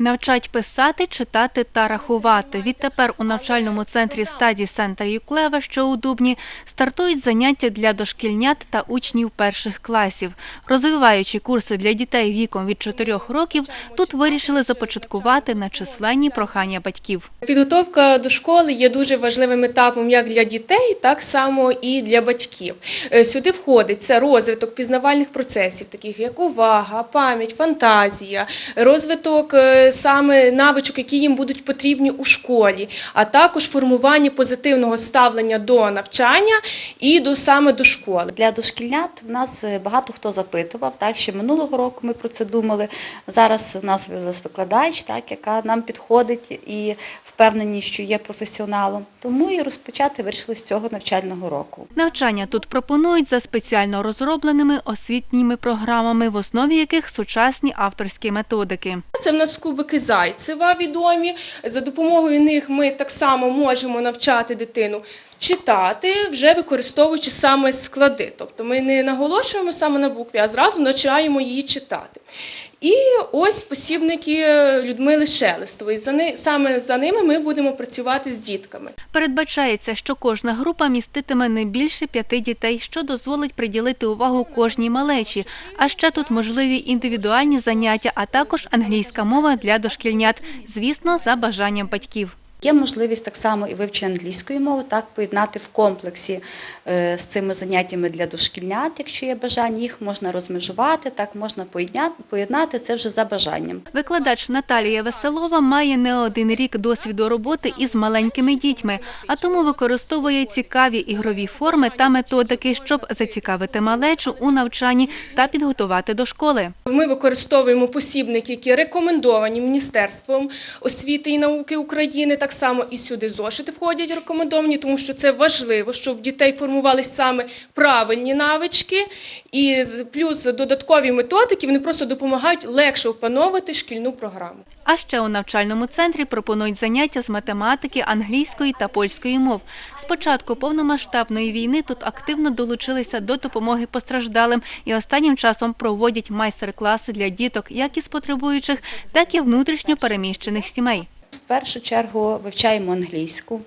Навчать писати, читати та рахувати. Відтепер у навчальному центрі стаді Центр Юклева, що у Дубні, стартують заняття для дошкільнят та учнів перших класів. Розвиваючи курси для дітей віком від 4 років, тут вирішили започаткувати на численні прохання батьків. Підготовка до школи є дуже важливим етапом як для дітей, так само і для батьків. Е, Сюди входить це розвиток пізнавальних процесів, таких як увага, пам'ять, фантазія, розвиток е, саме навичок, які їм будуть потрібні у школі, а також формування позитивного ставлення до навчання і до саме до школи. Для дошкільнят в нас е, багато хто запитував, так ще минулого року ми про це думали. Зараз у нас виявилась викладач, так яка нам підходить і впевнені, що є професіоналом. Тому і розпочати вирішили з цього навчального року. Навчання тут пропонують за спеціально розробленими освітніми програмами, в основі яких сучасні авторські методики. Це в нас кубики Зайцева відомі. За допомогою них ми так само можемо навчати дитину читати, вже використовуючи саме склади. Тобто ми не наголошуємо саме на букві, а зразу навчаємо її читати. І ось посібники Людмили Шелестової. За ни- саме за ними ми будемо працювати з дітками. Передбачається, що кожна група міститиме не більше п'яти дітей, що дозволить приділити увагу кожній малечі. А ще тут можливі індивідуальні заняття, а також англійська мова для дошкільнят, звісно, за бажанням батьків. Є можливість так само і вивчення англійської мови, так поєднати в комплексі е, з цими заняттями для дошкільнят, якщо є бажання, їх можна розмежувати, так можна поєднати це вже за бажанням. Викладач Наталія Веселова має не один рік досвіду роботи із маленькими дітьми, а тому використовує цікаві ігрові форми та методики, щоб зацікавити малечу у навчанні та підготувати до школи. Ми використовуємо посібники, які рекомендовані Міністерством освіти і науки України. Так само і сюди зошити входять рекомендовані, тому що це важливо, щоб в дітей формувалися саме правильні навички, і плюс додаткові методики вони просто допомагають легше опановувати шкільну програму. А ще у навчальному центрі пропонують заняття з математики, англійської та польської мов. З початку повномасштабної війни тут активно долучилися до допомоги постраждалим і останнім часом проводять майстер-класи для діток як із потребуючих, так і внутрішньо переміщених сімей. Першу чергу вивчаємо англійську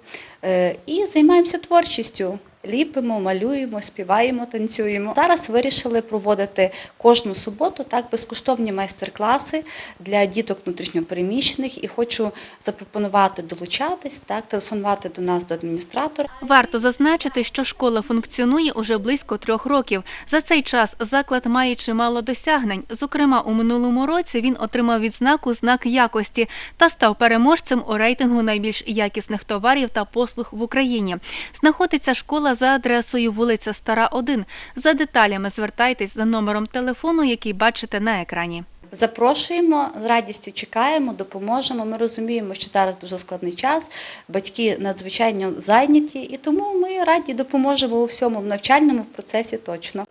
е, і займаємося творчістю. Ліпимо, малюємо, співаємо, танцюємо. Зараз вирішили проводити кожну суботу так безкоштовні майстер-класи для діток внутрішньопереміщених і хочу запропонувати долучатись, так, телефонувати до нас до адміністратора. Варто зазначити, що школа функціонує уже близько трьох років. За цей час заклад має чимало досягнень. Зокрема, у минулому році він отримав відзнаку знак якості та став переможцем у рейтингу найбільш якісних товарів та послуг в Україні. Знаходиться школа за адресою вулиця Стара 1. За деталями звертайтесь за номером телефону, який бачите на екрані. Запрошуємо, з радістю чекаємо, допоможемо. Ми розуміємо, що зараз дуже складний час, батьки надзвичайно зайняті, і тому ми раді допоможемо у всьому в навчальному процесі точно.